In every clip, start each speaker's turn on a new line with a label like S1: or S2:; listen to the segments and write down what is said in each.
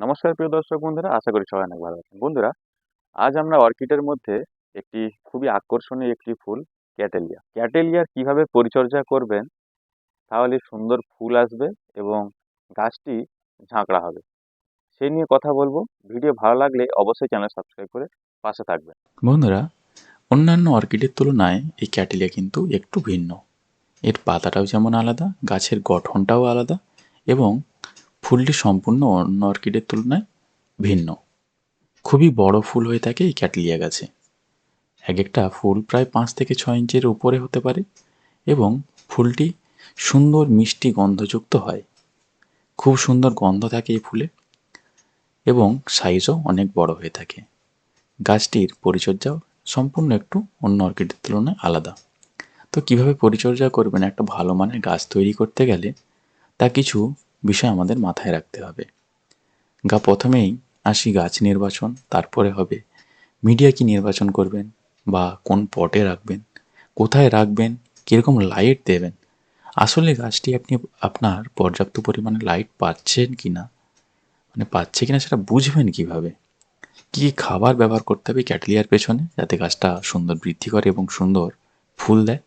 S1: নমস্কার প্রিয় দর্শক বন্ধুরা, আশা করি সবাই অনেক ভালো আছেন। বন্ধুরা, আজ আমরা অর্কিডের মধ্যে একটি খুবই আকর্ষণীয় একটি ফুল, ক্যাটেলিয়া। ক্যাটেলিয়ার কীভাবে পরিচর্যা করবেন, তাহলে সুন্দর ফুল আসবে এবং গাছটি ঝাঁকড়া হবে সেই নিয়ে কথা বলব। ভিডিও ভালো লাগলে অবশ্যই চ্যানেল সাবস্ক্রাইব করে পাশে থাকবেন।
S2: বন্ধুরা, অন্যান্য অর্কিডের তুলনায় এই ক্যাটেলিয়া কিন্তু একটু ভিন্ন। এর পাতাটাও যেমন আলাদা, গাছের গঠনটাও আলাদা এবং ফুলটি সম্পূর্ণ অন্য অর্কিডের তুলনায় ভিন্ন। খুবই বড় ফুল হয়ে থাকে এই ক্যাটলিয়া গাছে। এক একটা ফুল প্রায় পাঁচ থেকে ছয় ইঞ্চের উপরে হতে পারে এবং ফুলটি সুন্দর মিষ্টি গন্ধযুক্ত হয়। খুব সুন্দর গন্ধ থাকে এই ফুলে এবং সাইজও অনেক বড় হয়ে থাকে। গাছটির পরিচর্যাও সম্পূর্ণ একটু অন্য অর্কিডের তুলনায় আলাদা। তো কীভাবে পরিচর্যা করবেন একটা ভালো মানের গাছ তৈরি করতে গেলে তা কিছু বিষয় আমাদের মাথায় রাখতে হবে। গা প্রথমেই আসি গাছ নির্বাচন, তারপরে হবে মিডিয়া কি নির্বাচন করবেন বা কোন পটে রাখবেন, কোথায় রাখবেন, কীরকম লাইট দেবেন, আসলে গাছটি আপনি, আপনার পর্যাপ্ত পরিমাণে লাইট পাচ্ছেন কি না মানে পাচ্ছে কিনা সেটা বুঝবেন কীভাবে কী কী খাবার ব্যবহার করতে হবে ক্যাটলিয়ার পেছনে যাতে গাছটা সুন্দর বৃদ্ধি করে এবং সুন্দর ফুল দেয়,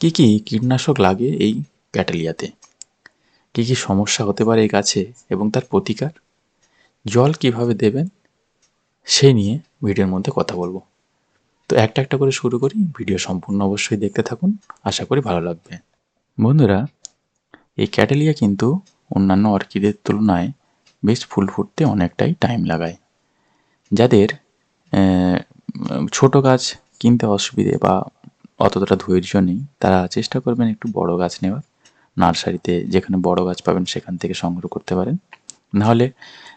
S2: কী কী কীটনাশক লাগে এই ক্যাটেলিয়াতে। কী কী সমস্যা হতে পারে এই গাছে এবং তার প্রতিকার? জল কীভাবে দেবেন? সেই নিয়ে ভিডিওর মধ্যে কথা বলব। তো একটা একটা করে শুরু করি, ভিডিও সম্পূর্ণ অবশ্যই দেখতে থাকুন, আশা করি ভালো লাগবে। বন্ধুরা, এই ক্যাটেলিয়া কিন্তু অন্যান্য অর্কিডের তুলনায় বেশ ফুল ফুটতে অনেকটাই টাইম লাগায়। যাদের ছোট গাছ কিনতে অসুবিধে বা অতটা ধৈর্য নেই, তারা চেষ্টা করবেন একটু বড় গাছ নেওয়ার। নার্সারিতে যেখানে বড় গাছ পাবেন সেখান থেকে সংগ্রহ করতে পারেন। নাহলে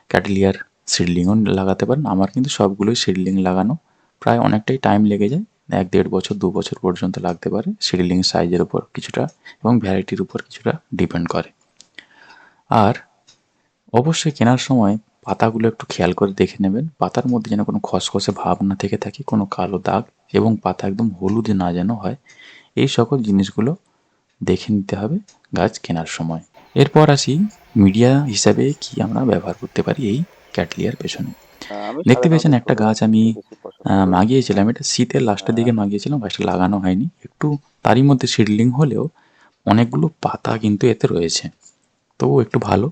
S2: ক্যাটেলিয়ার সিডলিংও লাগাতে পারেন। আমার কিন্তু সবগুলোই সিডলিং লাগানো। প্রায় অনেকটাই টাইম লেগে যায়। এক দেড় বছর, দু বছর পর্যন্ত লাগতে পারে। সিডলিং সাইজের উপর কিছুটা এবং ভ্যারাইটির উপর কিছুটা ডিপেন্ড করে। আর অবশ্যই কেনার সময় পাতাগুলো একটু খেয়াল করে দেখে নেবেন। পাতার মধ্যে যেন কোনো খসখসে ভাব না থেকে থাকে, কোনো কালো দাগ এবং পাতা একদম হলুদে না যেন হয়। এই সকল জিনিসগুলো দেখে নিতে হবে গাছ কেনার সময়। এরপর আসি মিডিয়া হিসাবে কি আমরা ব্যবহার করতে পারি এই ক্যাটলিয়ার পেছনে। দেখতে পেয়েছেন একটা গাছ আমি মাগিয়েছিলাম। এটা শীতের লাস্টের দিকে মাগিয়েছিলাম, গাছটা লাগানো হয়নি। একটু তারই মধ্যে সিডলিং হলেও অনেকগুলো পাতা কিন্তু এতে রয়েছে। তবু একটু ভালো।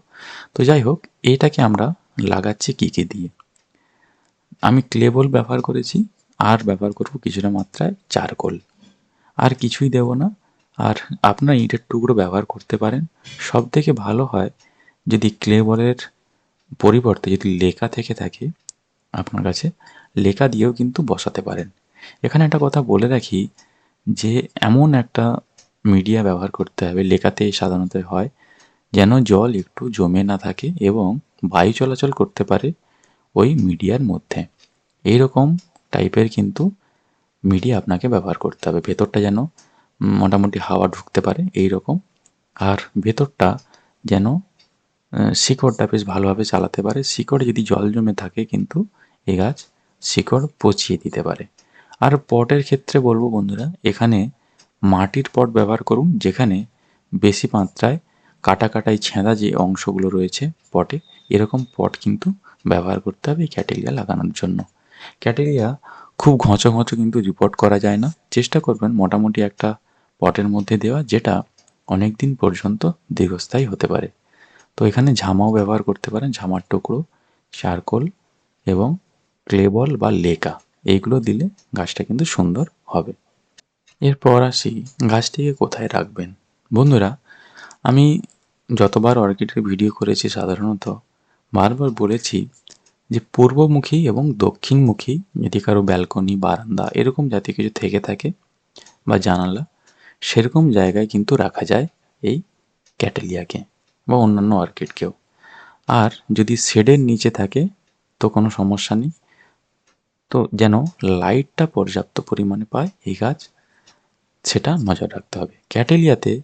S2: তো যাই হোক, এটাকে আমরা লাগাচ্ছি কী কী দিয়ে? আমি ক্লেবল ব্যবহার করেছি, আর ব্যবহার করব কিছুটা মাত্রায় চারকোল। আর কিছুই দেব না। আর আপনার ইটের টুকরো ব্যবহার করতে পারেন। সব থেকে ভালো হয় যদি ক্লেবলের পরিবর্তে যদি লেখা থেকে থাকে, আপনার কাছে লেখা দিয়েও কিন্তু বসাতে পারেন। এখানে একটা কথা বলে রাখি যে এমন একটা মিডিয়া ব্যবহার করতে হবে লেখাতে সাধারণত হয়, যেন জল একটু জমে না থাকে এবং বায়ু চলাচল করতে পারে ওই মিডিয়ার মধ্যে। এইরকম টাইপের কিন্তু মিডিয়া আপনাকে ব্যবহার করতে হবে। ভেতরটা যেন মোটামুটি হাওয়া ঢুকতে পারে এই রকম আর ভেতরটা যেন শিকড়টা বেশ ভালোভাবে চালাতে পারে। শিকড়ে যদি জল জমে থাকে কিন্তু এ গাছ শিকড় পচিয়ে দিতে পারে। আর পটের ক্ষেত্রে বলব বন্ধুরা, এখানে মাটির পট ব্যবহার করুন, যেখানে বেশি মাত্রায় কাটা কাটাই ছেঁদা যে অংশগুলো রয়েছে পটে, এরকম পট কিন্তু ব্যবহার করতে হবে এই ক্যাটেলিয়া লাগানোর জন্য। ক্যাটেরিয়া খুব ঘঁচো ঘঁচো কিন্তু রিপোর্ট করা যায় না। চেষ্টা করবেন মোটামুটি একটা পটের মধ্যে দেওয়া, যেটা অনেক দিন পর্যন্ত দীর্ঘস্থায়ী হতে পারে। তো এখানে ঝামাও ব্যবহার করতে পারেন, ঝামার টুকরো, চারকোল এবং ক্লেবল বা লেকা, এইগুলো দিলে গাছটা কিন্তু সুন্দর হবে। এরপর আসি, গাছটিকে কোথায় রাখবেন? বন্ধুরা, আমি যতবার অর্কিডের ভিডিও করেছি, সাধারণত বারবার বলেছি যে পূর্বমুখী এবং দক্ষিণমুখী, যদি কারও ব্যালকনি, বারান্দা, এরকম জাতীয় কিছু থেকে থাকে বা জানালা সেরকম জায়গায় কিন্তু রাখা যায় এই ক্যাটেলিয়াকে বা অন্যান্য অর্কিডকেও। আর যদি শেডের নিচে থাকে, তো কোনো সমস্যা নেই। তো যেন লাইটটা পর্যাপ্ত পরিমাণে পায় এই গাছ, সেটা নজর রাখতে হবে। ক্যাটেলিয়াতে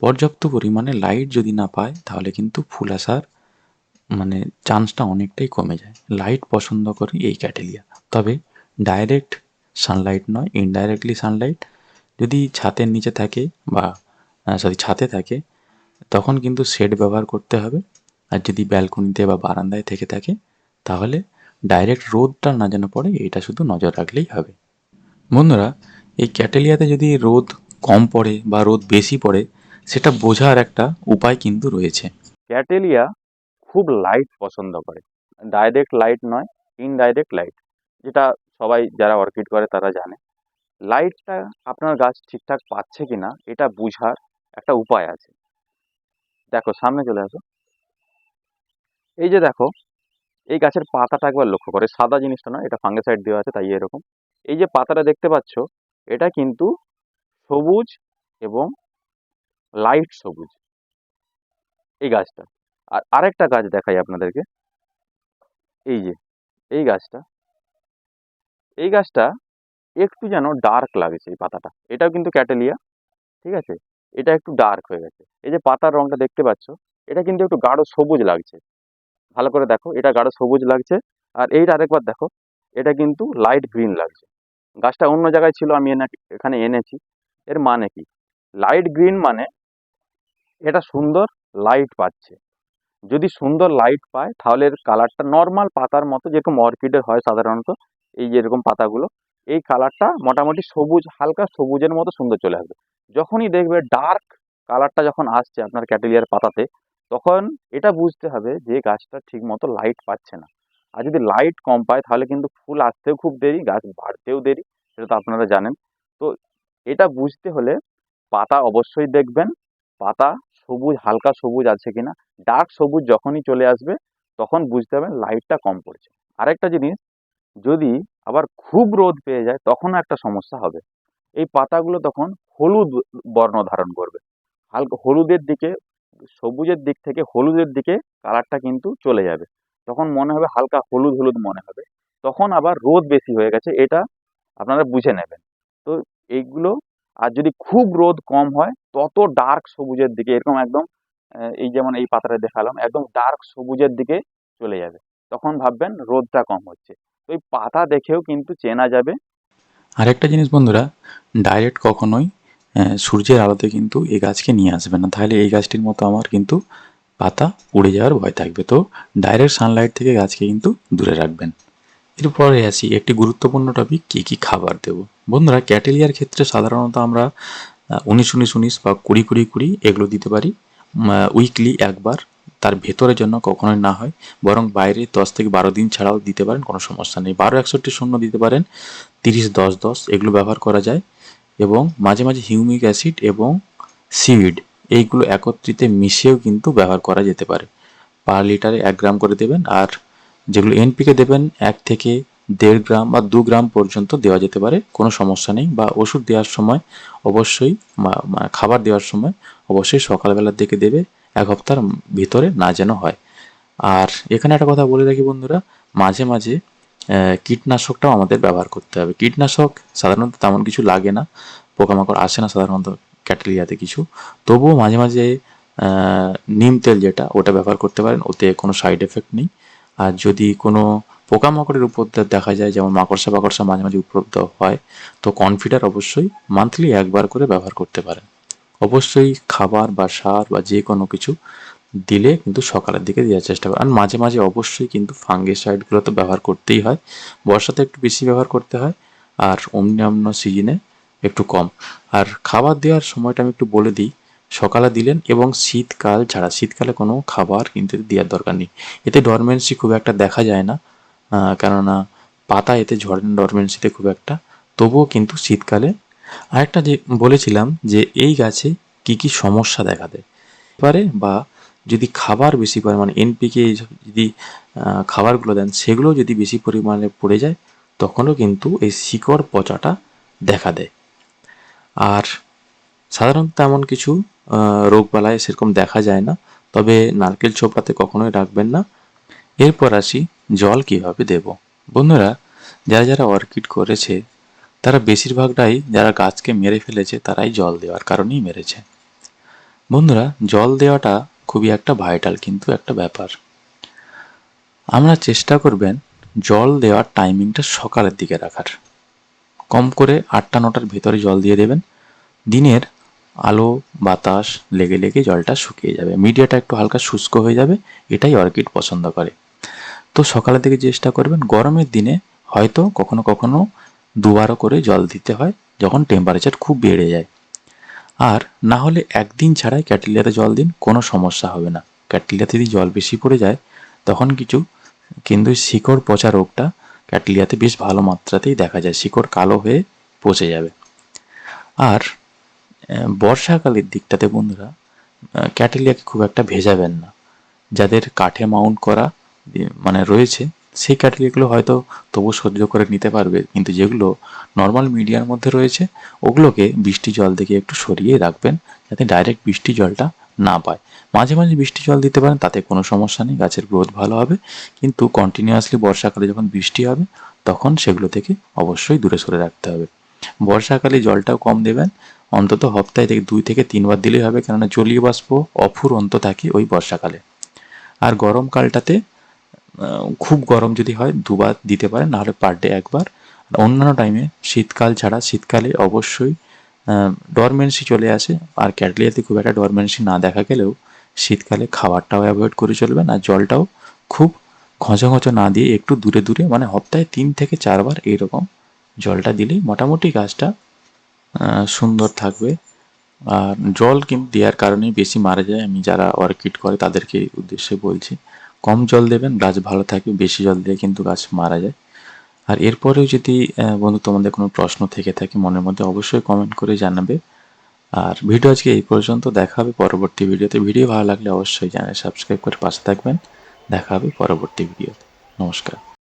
S2: পর্যাপ্ত পরিমাণে লাইট যদি না পায়, তাহলে কিন্তু ফুল আসার মানে চান্সটা অনেকটাই কমে যায়। লাইট পছন্দ করে এই ক্যাটেলিয়া। তবে ডাইরেক্ট সানলাইট নয়, ইনডাইরেক্টলি সানলাইট যদি ছাতের নিচে থাকে বা সরি ছাতে থাকে, তখন কিন্তু শেড ব্যবহার করতে হবে। আর যদি ব্যালকনিতে বা বারান্দায় থেকে থাকে, তাহলে ডাইরেক্ট রোদটা না যেন পড়ে, এটা শুধু নজর রাখলেই হবে। বন্ধুরা, এই ক্যাটেলিয়াতে যদি রোদ কম পড়ে বা রোদ বেশি পড়ে, সেটা বোঝার একটা উপায় কিন্তু রয়েছে।
S1: ক্যাটেলিয়া খুব লাইট পছন্দ করে। ডাইরেক্ট লাইট নয় ইনডাইরেক্ট লাইট যেটা সবাই যারা অর্কিড করে তারা জানে। লাইটটা আপনার গাছ ঠিকঠাক পাচ্ছে কি না এটা বোঝার একটা উপায় আছে। দেখো, সামনে চলে আসো। এই যে দেখো, এই গাছের পাতাটা একবার লক্ষ্য করে। সাদা জিনিসটা না এটা ফাঙ্গিসাইড দেওয়া আছে, তাই এরকম। এই যে পাতাটা দেখতে পাচ্ছ, এটা কিন্তু সবুজ এবং লাইট সবুজ। এই গাছটা। আর আরেকটা গাছ দেখাই আপনাদেরকে। এই যে, এই গাছটা। এই গাছটা একটু যেন ডার্ক লাগছে এই পাতাটা। এটাও কিন্তু ক্যাটেলিয়া, ঠিক আছে? এটা একটু ডার্ক হয়ে গেছে। এই যে পাতার রংটা দেখতে পাচ্ছ, এটা কিন্তু একটু গাঢ় সবুজ লাগছে। ভালো করে দেখো, এটা গাঢ় সবুজ লাগছে। আর এইটা আরেকবার দেখো, এটা কিন্তু লাইট গ্রিন লাগছে। গাছটা অন্য জায়গায় ছিল, আমি এনে, এখানে এনেছি। এর মানে কি? লাইট গ্রিন মানে এটা সুন্দর লাইট পাচ্ছে। যদি সুন্দর লাইট পায়, তাহলে এর কালারটা নর্মাল পাতার মতো, যেরকম অর্কিডের হয় সাধারণত, এই যেরকম পাতাগুলো এই কালারটা মোটামুটি সবুজ, হালকা সবুজের মতো সুন্দর চলে আসবে। যখনই দেখবে ডার্ক কালারটা যখন আসছে আপনার ক্যাটেলিয়ার পাতাতে, তখন এটা বুঝতে হবে যে গাছটা ঠিক মতো লাইট পাচ্ছে না। আর যদি লাইট কম পায়, তাহলে কিন্তু ফুল আসতেও খুব দেরি, গাছ বাড়তেও দেরি, সেটা তো আপনারা জানেন। তো এটা বুঝতে হলে পাতা অবশ্যই দেখবেন। পাতা সবুজ, হালকা সবুজ আছে কিনা ডার্ক সবুজ যখনই চলে আসবে, তখন বুঝতে হবে লাইটটা কম পড়ছে। আরেকটা জিনিস যদি আবার খুব রোদ পেয়ে যায়, তখনও একটা সমস্যা হবে। এই পাতাগুলো তখন হলুদ বর্ণ ধারণ করবে। হালকা হলুদের দিকে, সবুজের দিক থেকে হলুদের দিকে কালারটা কিন্তু চলে যাবে। তখন মনে হবে হালকা হলুদ হলুদ মনে হবে। তখন আবার রোদ বেশি হয়ে গেছে, এটা আপনারা বুঝে নেবেন। তো এইগুলো, আর যদি খুব রোদ কম হয়, তত ডার্ক সবুজের দিকে, এরকম একদম এই যেমন এই পাতাটা দেখালাম, একদম ডার্ক সবুজের দিকে চলে যাবে। তখন ভাববেন রোদটা কম হচ্ছে। তো পাতা দেখেও কিন্তু চেনা যাবে।
S2: আরেকটা জিনিস বন্ধুরা ডাইরেক্ট কখনোই সূর্যের আলোতে কিন্তু এই গাছকে নিয়ে আসবে না। তাহলে এই গাছটির মতো আমার কিন্তু পাতা উড়ে যাওয়ার ভয় থাকবে। তো ডাইরেক্ট সানলাইট থেকে গাছকে কিন্তু দূরে রাখবেন। এরপরে আসি, একটি গুরুত্বপূর্ণ টপিক কী কী খাবার দেব? বন্ধুরা, ক্যাটেলিয়ার ক্ষেত্রে সাধারণত আমরা উনিশ উনিশ উনিশ বা কুড়ি কুড়ি কুড়ি এগুলো দিতে পারি। উইকলি একবার তার ভেতরের জন্য কখনোই না হয়, বরং বাইরে দশ থেকে বারো দিন ছাড়াও দিতে পারেন, কোনো সমস্যা নেই। বারো একষট্টি শূন্য দিতে পারেন, তিরিশ দশ দশ, এগুলো ব্যবহার করা যায়। এবং মাঝে মাঝে হিউমিক অ্যাসিড এবং সিড, এইগুলো একত্রিতে মিশিয়েও কিন্তু ব্যবহার করা যেতে পারে। পার লিটারে এক গ্রাম করে দেবেন, আর যেগুলো এনপিকে দেবেন, এক থেকে দেড় গ্রাম বা দু গ্রাম পর্যন্ত দেওয়া যেতে পারে, কোনো সমস্যা নেই। বা ওষুধ দেওয়ার সময় অবশ্যই খাবার দেওয়ার সময় অবশ্যই সকালবেলার দিকে দেবে এক হপ্তার ভিতরে না যেন হয়। আর এখানে একটা কথা বলে রাখি বন্ধুরা, মাঝে মাঝে কীটনাশকটাও আমাদের ব্যবহার করতে হবে। কীটনাশক সাধারণত তেমন কিছু লাগে না, পোকামাকড় আসে না সাধারণত ক্যাটেলিয়াতে কিছু। তবুও মাঝে মাঝে নিম তেল যেটা, ওটা ব্যবহার করতে পারেন, ওতে কোনো সাইড এফেক্ট নেই। আর যদি কোনো পোকামাকড়ের উপদ্রব দেখা যায়, যেমন মাকড়সা বাকড়সা মাঝে মাঝে উপদ্রব হয়, তো কনফিডার অবশ্যই মান্থলি একবার করে ব্যবহার করতে পারেন। অবশ্যই খাবার বা সার বা যে কোনো কিছু দিলে কিন্তু সকালের দিকে দেওয়ার চেষ্টা করুন। আর মাঝে মাঝে অবশ্যই কিন্তু ফাঙ্গিসাইডগুলো তো ব্যবহার করতেই হয়। বর্ষাতে একটু বেশি ব্যবহার করতে হয় আর অন্যান্য সিজনে একটু কম। আর খাবার দেওয়ার সময়টা আমি একটু বলে দিই। সকালে দিলেন এবং শীতকাল ছাড়া, শীতকালে কোনো খাবার কিন্তু দেওয়ার দরকার নেই। এতে ডরমেন্সি খুব একটা দেখা যায় না কেননা পাতা এতে ঝরে ডরমেন্সিতে খুব একটা। তবুও কিন্তু শীতকালে আরেকটা যে বলেছিলাম যে এই গাছে কি কি সমস্যা দেখা দেয়। পারে বা যদি খাবার বেশি পরিমাণে এনপিকে যদি খাবারগুলো দেন, সেগুলো যদি বেশি পরিমাণে পড়ে যায়, তখনও কিন্তু এই শিকড় পচাটা দেখা দেয়। আর সাধারণত তেমন কিছু রোগ বালায় সেরকম দেখা যায় না, তবে নারকেল ছোপড়াতে কখনোই রাখবেন না। এরপর আসি জল কীভাবে দেব। বন্ধুরা, যারা যারা অর্কিড করেছে তারা বেশিরভাগটাই যারা গাছকে মেরে ফেলেছে, তারাই জল দেওয়ার কারণেই মেরেছে। বন্ধুরা, জল দেওয়াটা খুবই একটা ভাইটাল কিন্তু একটা ব্যাপার। আমরা চেষ্টা করবেন জল দেওয়ার টাইমিংটা সকালের দিকে রাখার। কম করে আটটা নটার ভেতরে জল দিয়ে দেবেন। দিনের আলো, বাতাস লেগে লেগে জলটা শুকিয়ে যাবে। মিডিয়াটা একটু হালকা শুষ্ক হয়ে যাবে, এটাই অর্কিড পছন্দ করে। তো সকালের দিকে চেষ্টা করবেন, গরমের দিনে হয়তো কখনো কখনো দুবারও করে জল দিতে হয়, যখন টেম্পারেচার খুব বেড়ে যায়। আর না হলে একদিন ছাড়াই ক্যাটেলিয়াতে জল দিন, কোনো সমস্যা হবে না। ক্যাটেলিয়াতে যদি জল বেশি পড়ে যায়, তখন কিছু কিন্তু শিকড় পচা রোগটা ক্যাটেলিয়াতে বেশ ভালো মাত্রাতেই দেখা যায়, শিকড় কালো হয়ে পচে যাবে। আর বর্ষাকালের দিকটাতে বন্ধুরা ক্যাটেলিয়াকে খুব একটা ভেজাবেন না। যাদের কাঠে মাউন্ট করা মানে রয়েছে সেই ক্যাটেলিয়াগুলো হয়তো তবু সহ্য করে নিতে পারবে। কিন্তু যেগুলো নর্মাল মিডিয়ার মধ্যে রয়েছে, ওগুলোকে বৃষ্টি জল থেকে একটু সরিয়ে রাখবেন যাতে ডাইরেক্ট বৃষ্টি জলটা না পায়। মাঝে মাঝে বৃষ্টি জল দিতে পারেন, তাতে কোনো সমস্যা নেই, গাছের গ্রোথ ভালো হবে। কিন্তু কন্টিনিউয়াসলি বর্ষাকালে যখন বৃষ্টি হবে, তখন সেগুলো থেকে অবশ্যই দূরে সরে রাখতে হবে। বর্ষাকালে জলটাও কম দেবেন। অন্তত সপ্তাহে থেকে দুই থেকে তিনবার দিলেই হবে, কেননা জলীয় বাষ্প অফুরন্ত থাকে ওই বর্ষাকালে। আর গরমকালটাতে খুব গরম যদি হয় দুবার দিতে পারেন, নাহলে পার ডে একবার। অন্যান্য টাইমে শীতকাল ছাড়া, শীতকালে অবশ্যই ডরমেন্সি চলে আসে। আর ক্যাটলিয়াতে খুব একটা ডরমেন্সি না দেখা গেলেও শীতকালে খাবারটাও অ্যাভয়েড করে চলবেন। আর জলটাও খুব খঁচা খঁচা না দিয়ে একটু দূরে দূরে মানে সপ্তাহে তিন থেকে চারবার এইরকম জলটা দিলেই মোটামুটি গাছটা সুন্দর থাকবে। আর জল কিন্তু দেওয়ার কারণেই বেশি মারা যায়। আমি যারা অর্কিড করে তাদেরকে উদ্দেশ্যে বলছি। কম জল দেবেন, গাছ ভালো থাকবে, বেশি জল দিলে কিন্তু গাছ মারা যায়। আর এরপরেও যদি বন্ধু তোমাদের কোনো প্রশ্ন থেকে থাকে মনের মধ্যে অবশ্যই কমেন্ট করে জানাবে। আর ভিডিও আজকে এই পর্যন্ত, দেখা হবে পরবর্তী ভিডিওতে। ভিডিও ভালো লাগলে অবশ্যই চ্যানেল সাবস্ক্রাইব করে পাশে থাকবেন। দেখা হবে পরবর্তী ভিডিওতে। নমস্কার।